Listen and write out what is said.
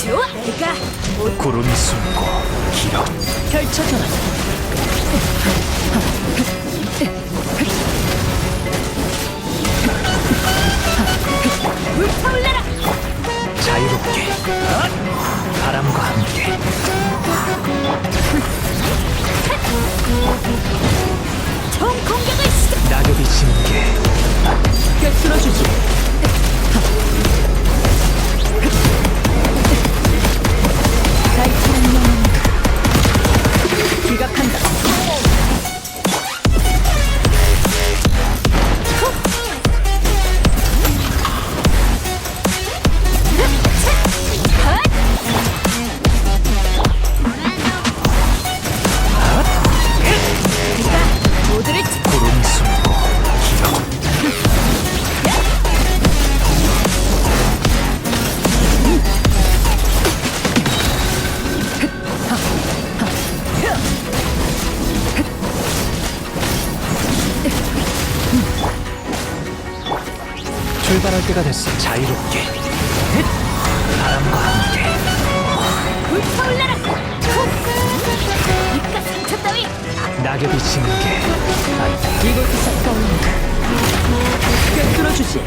좋아, 내가 구름이 숨고 길어 펼쳐줘라. 불타올라라. 자유롭게 바람과 함께 출발할 때가 됐어 자유롭게 바람과 함께 불타올라라! 입가 상처 따위 낙엽이 지는 게 아니다 이곳에서 떠오른다 꿰뚫어주지